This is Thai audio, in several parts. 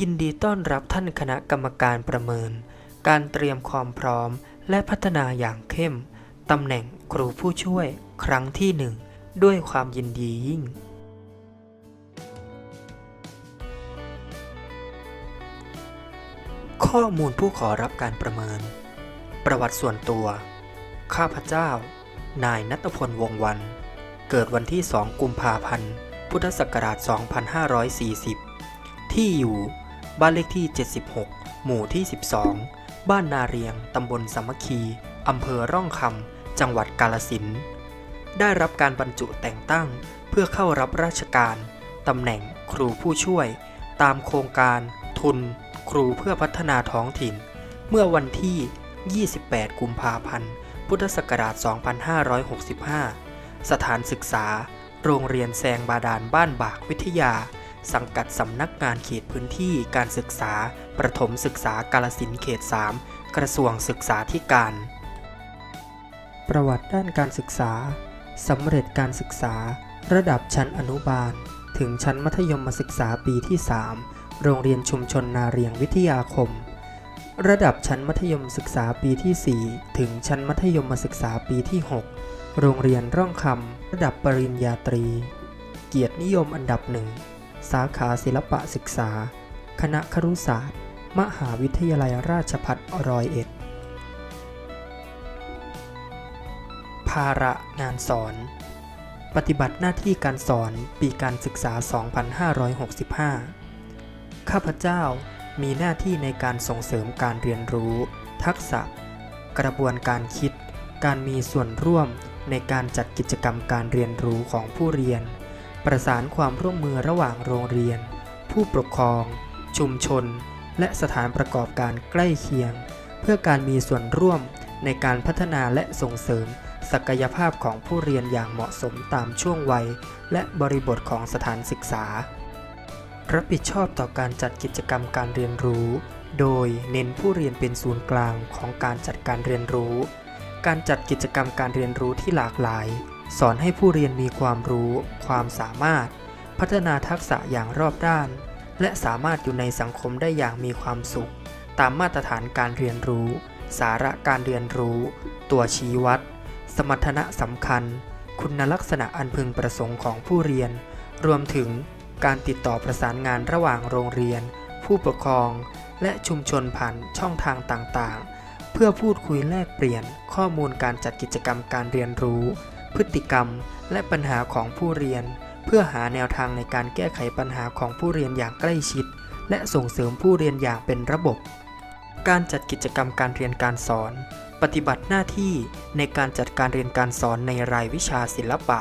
ยินดีต้อนรับท่านคณะกรรมการประเมิน การเตรียมความพร้อมและพัฒนาอย่างเข้ม ตำแหน่งครูผู้ช่วยครั้งที่หนึ่งด้วยความยินดียิ่ง ข้อมูลผู้ขอรับการประเมิน ประวัติส่วนตัว ข้าพเจ้า นายนัตพลวงวัน เกิดวันที่ 2 กุมภาพันธ์ พุทธศักราช 2540 ที่อยู่ บ้านเลขที่ 76 หมู่ที่ 12 บ้านนาเรียง ตำบลสามัคคี อำเภอร่องคำ จังหวัดกาลสิน ได้รับการบรรจุแต่งตั้งเพื่อเข้ารับราชการ ตำแหน่งครูผู้ช่วย ตามโครงการ ทุน ครูเพื่อพัฒนาท้องถิ่น เมื่อวันที่ 28 กุมภาพันธ์ พุทธศักราช 2565 สถานศึกษา โรงเรียนแซงบาดาลบ้านบากวิทยา สังกัดสำนักงานเขตพื้นที่การศึกษา ประถมศึกษากาลสินเขต 3 กระทรวงศึกษาธิการ ประวัติด้านการศึกษาสำเร็จการศึกษา ระดับชั้นอนุบาล ถึงชั้นมัธยมศึกษาปีที่ 3 โรงเรียนชุมชนนาเรียงวิทยาคม ระดับชั้นมัธยมศึกษาปีที่ 4 ถึงชั้นมัธยมศึกษาปีที่ 6 โรงเรียนร่องคำระดับปริญญาตรี เกียรตินิยมอันดับหนึ่ง สาขาศิลปะศึกษา คณะครุศาสตร์ มหาวิทยาลัยราชภัฏร้อยเอ็ด ภาระงานสอน ปฏิบัติหน้าที่การสอนปีการศึกษา 2565 ข้าพเจ้ามีหน้าที่ในการส่งเสริมการเรียนรู้ ทักษะ กระบวนการคิด การมีส่วนร่วมในการจัดกิจกรรมการเรียนรู้ของผู้เรียน ประสานความร่วมมือระหว่างโรงเรียน ผู้ปกครอง ชุมชน และสถานประกอบการใกล้เคียง เพื่อการมีส่วนร่วมในการพัฒนาและส่งเสริม ศักยภาพของผู้เรียนอย่างเหมาะสมตามช่วงวัย และบริบทของสถานศึกษา รับผิดชอบต่อการจัดกิจกรรมการเรียนรู้ โดยเน้นผู้เรียนเป็นศูนย์กลางของการจัดการเรียนรู้ การจัดกิจกรรมการเรียนรู้ที่หลากหลาย สอนให้ผู้เรียนมีความรู้ ความสามารถ พัฒนาทักษะอย่างรอบด้าน และสามารถอยู่ในสังคมได้อย่างมีความสุข ตามมาตรฐานการเรียนรู้ สาระการเรียนรู้ ตัวชี้วัด สมรรถนะสำคัญ คุณลักษณะอันพึงประสงค์ของผู้เรียน รวมถึงการติดต่อประสานงานระหว่างโรงเรียน ผู้ปกครอง และชุมชนผ่านช่องทางต่างๆ เพื่อพูดคุยแลกเปลี่ยนข้อมูลการจัดกิจกรรมการเรียนรู้ พฤติกรรม และปัญหาของผู้เรียน เพื่อหาแนวทางในการแก้ไขปัญหาของผู้เรียนอย่างใกล้ชิด และส่งเสริมผู้เรียนอย่างเป็นระบบ การจัดกิจกรรมการเรียนการสอน ปฏิบัติหน้าที่ในการจัดการเรียนการสอนในรายวิชาศิลปะ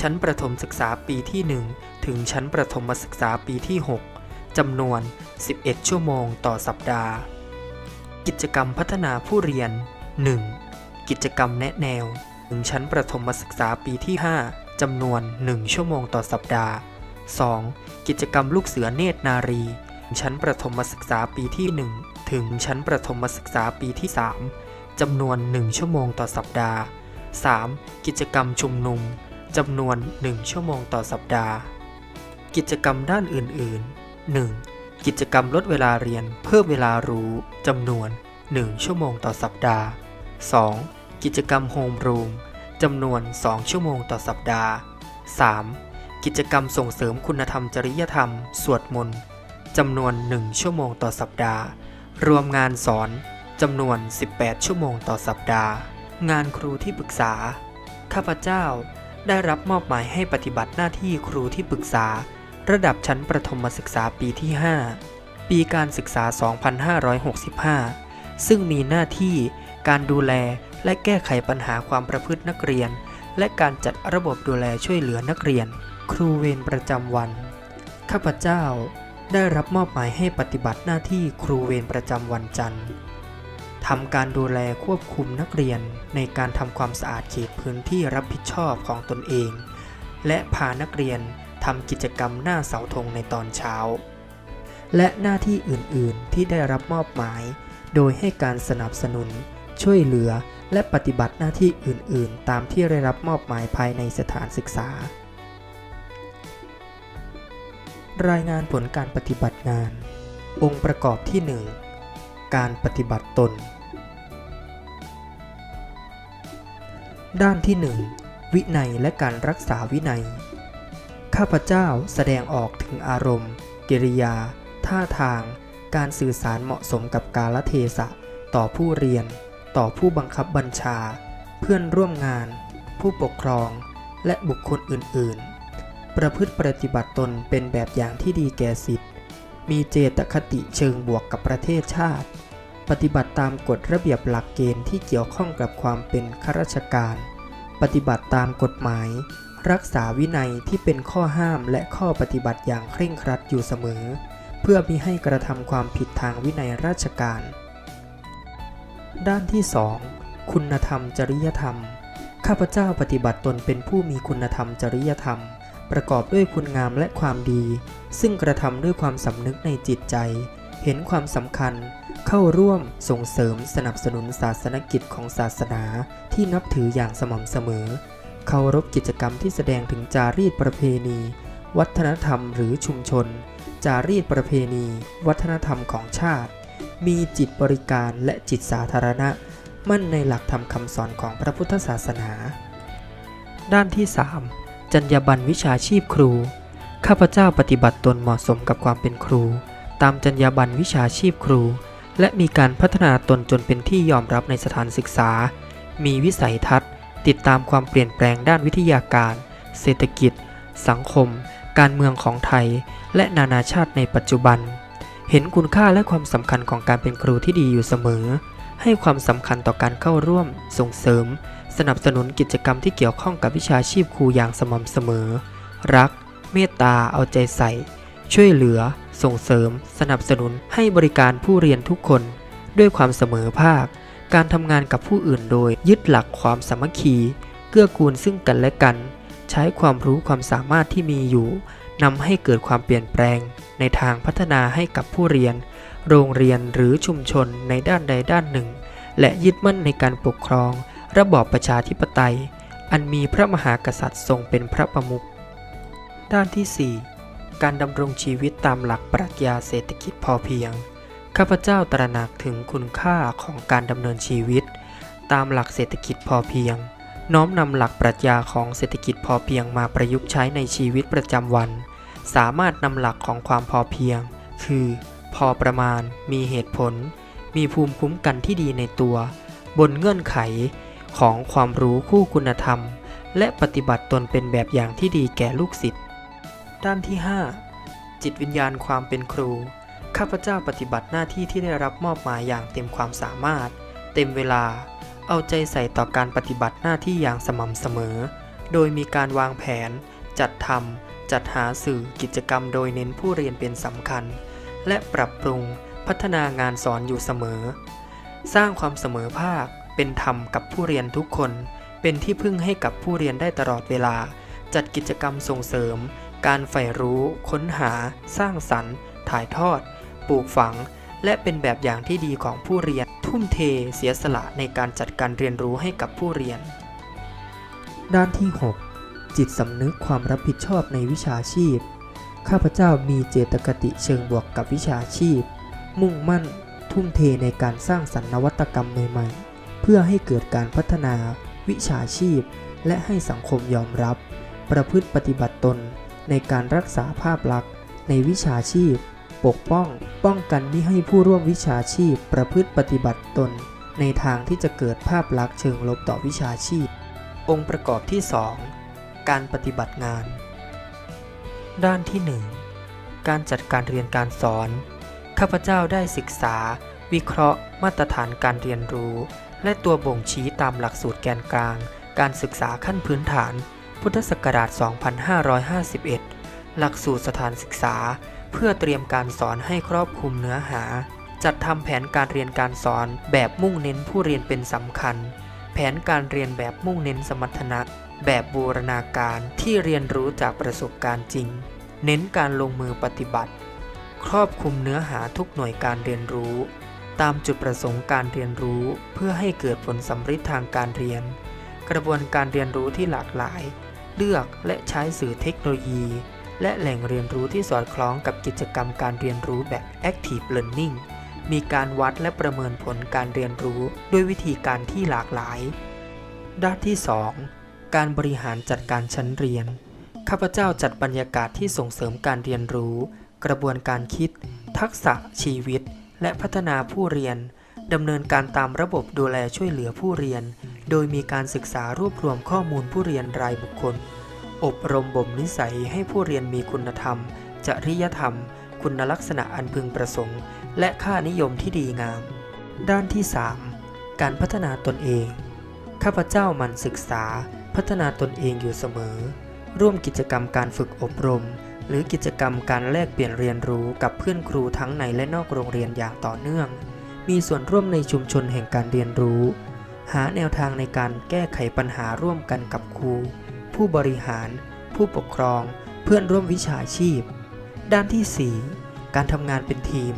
ชั้นประถมศึกษาปีที่ 1 ถึงชั้นประถมศึกษาปีที่ 6จำนวน 11 ชั่วโมงต่อสัปดาห์ กิจกรรมพัฒนาผู้เรียน 1. กิจกรรมแนะแนว ถึงชั้นประถมศึกษาปีที่ 5 จำนวน 1 ชั่วโมงต่อสัปดาห์ 2. กิจกรรมลูกเสือเนตรนารี ชั้นประถมศึกษาปีที่ 1 ถึงชั้นประถมศึกษาปีที่ 3 จำนวน 1 ชั่วโมงต่อสัปดาห์ 3. กิจกรรมชุมนุม จำนวน 1 ชั่วโมงต่อสัปดาห์ กิจกรรมด้านอื่น ๆ 1. กิจกรรมลดเวลาเรียนเพิ่มเวลารู้ จำนวน 1 ชั่วโมงต่อสัปดาห์ 2. กิจกรรมโฮมรูมจำนวน 2 ชั่วโมงต่อสัปดาห์ 3. กิจกรรมส่งเสริมคุณธรรมจริยธรรม สวดมนต์จำนวน 1 ชั่วโมงต่อสัปดาห์ รวมงานสอนจำนวน 18 ชั่วโมงต่อสัปดาห์ งานครูที่ปรึกษา ข้าพเจ้าได้รับมอบหมายให้ปฏิบัติหน้าที่ครูที่ปรึกษา ระดับชั้นประถมศึกษาปีที่ 5 ปีการศึกษา 2565 ซึ่งมีหน้าที่ การดูแลและแก้ไขปัญหาความประพฤตินักเรียน และการจัดระบบดูแลช่วยเหลือนักเรียน ครูเวรประจำวัน ข้าพเจ้าได้รับมอบหมายให้ปฏิบัติหน้าที่ครูเวรประจำวันจันทร์ทำการดูแลควบคุมนักเรียนในการทำความสะอาดเขตพื้นที่รับผิดชอบของตนเอง และพานักเรียนทำกิจกรรมหน้าเสาธงในตอนเช้า และหน้าที่อื่น ๆ ที่ได้รับมอบหมาย โดยให้การสนับสนุน ช่วยเหลือ และปฏิบัติหน้าที่อื่น ๆ ตามที่ได้รับมอบหมายภายในสถานศึกษา รายงานผลการปฏิบัติงาน องค์ประกอบที่ 1 การปฏิบัติตน ด้านที่ 1 วินัยและการรักษาวินัย ข้าพเจ้าแสดงออกถึงอารมณ์ กิริยา ท่าทางการสื่อสารเหมาะสมกับกาลเทศะต่อผู้เรียน ต่อผู้บังคับบัญชา เพื่อนร่วมงาน ผู้ปกครอง และบุคคลอื่น ๆ ประพฤติปฏิบัติตนเป็นแบบอย่างที่ดีแก่สิทธิ์ มีเจตคติเชิงบวกกับประเทศชาติ ปฏิบัติตามกฎระเบียบหลักเกณฑ์ที่เกี่ยวข้องกับความเป็นข้าราชการ ปฏิบัติตามกฎหมาย รักษาวินัยที่เป็นข้อห้ามและข้อปฏิบัติอย่างเคร่งครัดอยู่เสมอ เพื่อมิให้กระทำความผิดทางวินัยราชการ ด้านที่ 2 คุณธรรมจริยธรรม ข้าพเจ้าปฏิบัติตนเป็นผู้มีคุณธรรมจริยธรรม ประกอบด้วยคุณงามและความดี ซึ่งกระทำด้วยความสำนึกในจิตใจ เห็นความสำคัญ เข้าร่วมส่งเสริมสนับสนุนศาสนกิจของศาสนาที่นับถืออย่างสม่ำเสมอ เคารพกิจกรรมที่แสดงถึงจารีตประเพณี วัฒนธรรมหรือชุมชน จารีตประเพณี วัฒนธรรมของชาติ มีจิตบริการและจิตสาธารณะ มั่นในหลักธรรมคำสอนของพระพุทธศาสนา ด้านที่ 3 จรรยาบรรณวิชาชีพครู ข้าพเจ้าปฏิบัติตนเหมาะสมกับความเป็นครู ตามจรรยาบรรณวิชาชีพครู และมีการพัฒนาตนจนเป็นที่ยอมรับในสถานศึกษา มีวิสัยทัศน์ ติดตามความเปลี่ยนแปลงด้านวิทยาการ เศรษฐกิจ สังคม การเมืองของไทย และนานาชาติในปัจจุบัน เห็นคุณค่าและความสำคัญของการเป็นครูที่ดีอยู่เสมอ ให้ความสำคัญต่อการเข้าร่วม ส่งเสริม สนับสนุนกิจกรรมที่เกี่ยวข้องกับวิชาชีพครูอย่างสม่ำเสมอ รัก เมตตา เอาใจใส่ ช่วยเหลือ ส่งเสริม สนับสนุน ให้บริการผู้เรียนทุกคน ด้วยความเสมอภาค การทำงานกับผู้อื่นโดย ยึดหลักความสามัคคี เกื้อกูลซึ่งกันและกัน ใช้ความรู้ความสามารถที่มีอยู่ นำให้เกิดความเปลี่ยนแปลง ในทางพัฒนาให้กับผู้เรียน โรงเรียนหรือชุมชนในด้านใดด้านหนึ่ง และยึดมั่นในการปกครอง ระบอบประชาธิปไตย อันมีพระมหากษัตริย์ทรงเป็นพระประมุขด้านที่ 4 การดำรงชีวิตตามหลักปรัชญาเศรษฐกิจพอเพียง ข้าพเจ้าตระหนักถึงคุณค่าของการดำเนินชีวิต ตามหลักเศรษฐกิจพอเพียง น้อมนำหลักปรัชญาของเศรษฐกิจพอเพียงมาประยุกต์ใช้ในชีวิตประจำวัน สามารถนำหลักของความพอเพียง คือ พอประมาณ มีเหตุผล มีภูมิคุ้มกันที่ดีในตัว บนเงื่อนไขของความรู้คู่คุณธรรม และปฏิบัติตนเป็นแบบอย่างที่ดีแก่ลูกศิษย์ ด้านที่ 5 จิตวิญญาณความเป็นครู ข้าพเจ้าปฏิบัติหน้าที่ที่ได้รับมอบหมายอย่างเต็มความสามารถ เต็มเวลา เอาใจใส่ต่อการปฏิบัติหน้าที่อย่างสม่ำเสมอ โดยมีการวางแผน จัดทำจัดหาสื่อกิจกรรมโดยเน้นผู้เรียนเป็นสำคัญ และปรับปรุงพัฒนางานสอนอยู่เสมอ สร้างความเสมอภาค เป็นธรรมกับผู้เรียนทุกคน เป็นที่พึ่งให้กับผู้เรียนได้ตลอดเวลา จัดกิจกรรมส่งเสริม การใฝ่รู้ ค้นหา สร้างสรรค์ ถ่ายทอด ปลูกฝัง และเป็นแบบอย่างที่ดีของผู้เรียน ทุ่มเทเสียสละในการจัดการเรียนรู้ให้กับผู้เรียน ด้านที่ 6 จิตสำนึกความรับผิดชอบในวิชาชีพ ข้าพเจ้ามีเจตคติเชิงบวกกับวิชาชีพ มุ่งมั่น ทุ่มเทในการสร้างสรรค์นวัตกรรมใหม่ๆ เพื่อให้เกิดการพัฒนา วิชาชีพ และให้สังคมยอมรับ ประพฤติปฏิบัติตนในการรักษาภาพลักษณ์ในวิชาชีพ ปกป้อง ป้องกันไมิให้ผู้ร่วมวิชาชีพประพฤติปฏิบัติตน ในทางที่จะเกิดภาพลักษณ์เชิงลบต่อวิชาชีพ องค์ประกอบที่ 2 การปฏิบัติงาน ด้านที่ 1 การจัดการเรียนการสอน ข้าพเจ้าได้ศึกษา วิเคราะห์ มาตรฐานการเรียนรู้ และตัวบ่งชี้ตามหลักสูตรแกนกลาง การศึกษาขั้นพื้นฐาน พุทธศักราช 2551 หลักสูตรสถานศึกษา เพื่อเตรียมการสอนให้ครอบคลุมเนื้อหา จัดทำแผนการเรียนการสอนแบบมุ่งเน้นผู้เรียนเป็นสำคัญ แผนการเรียนแบบมุ่งเน้นสมรรถนะ แบบบูรณาการที่เรียนรู้จากประสบการณ์จริง เน้นการลงมือปฏิบัติ ครอบคลุมเนื้อหาทุกหน่วยการเรียนรู้ ตามจุดประสงค์การเรียนรู้เพื่อให้เกิดผลสำฤทธิ์ทางการเรียน กระบวนการเรียนรู้ที่หลากหลาย เลือกและใช้สื่อเทคโนโลยี และแหล่งเรียนรู้ที่สอดคล้องกับกิจกรรมการเรียนรู้แบบ Active Learning มีการวัดและประเมินผลการเรียนรู้ด้วยวิธีการที่หลากหลาย ด้านที่ 2 การบริหารจัดการชั้นเรียน ข้าพเจ้าจัดบรรยากาศที่ส่งเสริมการเรียนรู้ กระบวนการคิด ทักษะชีวิต และพัฒนาผู้เรียนดำเนินการตามระบบดูแลช่วยเหลือผู้เรียน โดยมีการศึกษารวบรวมข้อมูลผู้เรียนรายบุคคล อบรมบ่มนิสัยให้ผู้เรียนมีคุณธรรม จริยธรรม คุณลักษณะอันพึงประสงค์ และค่านิยมที่ดีงาม ด้านที่ 3 การพัฒนาตนเอง ข้าพเจ้ามันศึกษา พัฒนาตนเองอยู่เสมอ ร่วมกิจกรรมการฝึกอบรม หรือกิจกรรมการแลกเปลี่ยนเรียนรู้กับเพื่อนครูทั้งในและนอกโรงเรียนอย่างต่อเนื่อง มีส่วนร่วมในชุมชนแห่งการเรียนรู้ หาแนวทางในการแก้ไขปัญหาร่วมกันกับครู ผู้บริหาร ผู้ปกครอง เพื่อนร่วมวิชาชีพ ด้านที่ 4 การทำงานเป็นทีม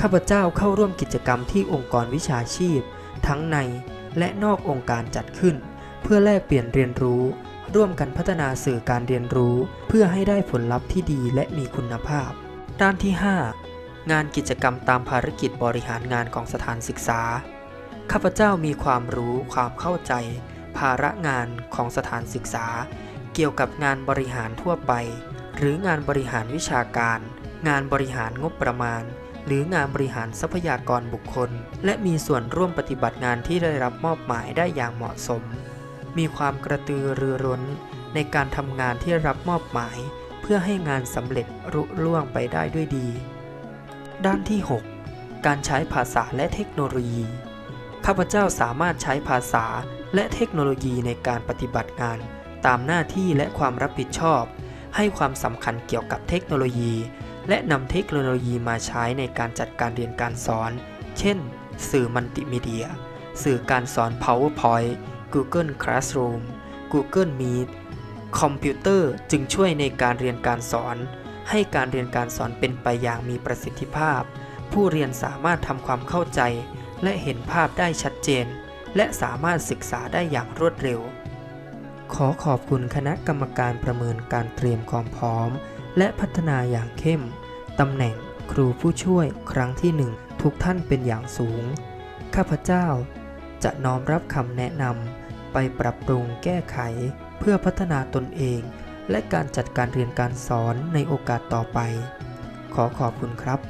ข้าพเจ้าเข้าร่วมกิจกรรมที่องค์กรวิชาชีพ ทั้งในและนอกองค์การจัดขึ้น เพื่อแลกเปลี่ยนเรียนรู้ ร่วมกันพัฒนาสื่อการเรียนรู้ เพื่อให้ได้ผลลัพธ์ที่ดีและมีคุณภาพ ด้านที่ 5 งานกิจกรรมตามภารกิจบริหารงานของสถานศึกษา ข้าพเจ้ามีความรู้ความเข้าใจ ภาระงานของสถานศึกษา เกี่ยวกับงานบริหารทั่วไป หรืองานบริหารวิชาการ งานบริหารงบประมาณ หรืองานบริหารทรัพยากรบุคคล และมีส่วนร่วมปฏิบัติงานที่ได้รับมอบหมายได้อย่างเหมาะสม มีความกระตือรือร้น ในการทำงานที่รับมอบหมาย เพื่อให้งานสำเร็จรุล่วงไปได้ด้วยดี ด้านที่ 6 การใช้ภาษาและเทคโนโลยีข้าพเจ้าสามารถใช้ภาษา และเทคโนโลยีในการปฏิบัติงาน ตามหน้าที่และความรับผิดชอบ ให้ความสำคัญเกี่ยวกับเทคโนโลยี และนำเทคโนโลยีมาใช้ในการจัดการเรียนการสอน เช่น สื่อมัลติมีเดีย สื่อการสอน PowerPoint Google Classroom Google Meet คอมพิวเตอร์จึงช่วยในการเรียนการสอน ให้การเรียนการสอนเป็นไปอย่างมีประสิทธิภาพ ผู้เรียนสามารถทำความเข้าใจ และเห็นภาพได้ชัดเจน และสามารถศึกษาได้อย่างรวดเร็ว ขอขอบคุณคณะกรรมการประเมินการเตรียมความพร้อม และพัฒนาอย่างเข้ม ตำแหน่งครูผู้ช่วยครั้งที่หนึ่งทุกท่านเป็นอย่างสูง ข้าพเจ้าจะน้อมรับคำแนะนำไปปรับปรุงแก้ไข เพื่อพัฒนาตนเอง และการจัดการเรียนการสอนในโอกาสต่อไป ขอขอบคุณครับ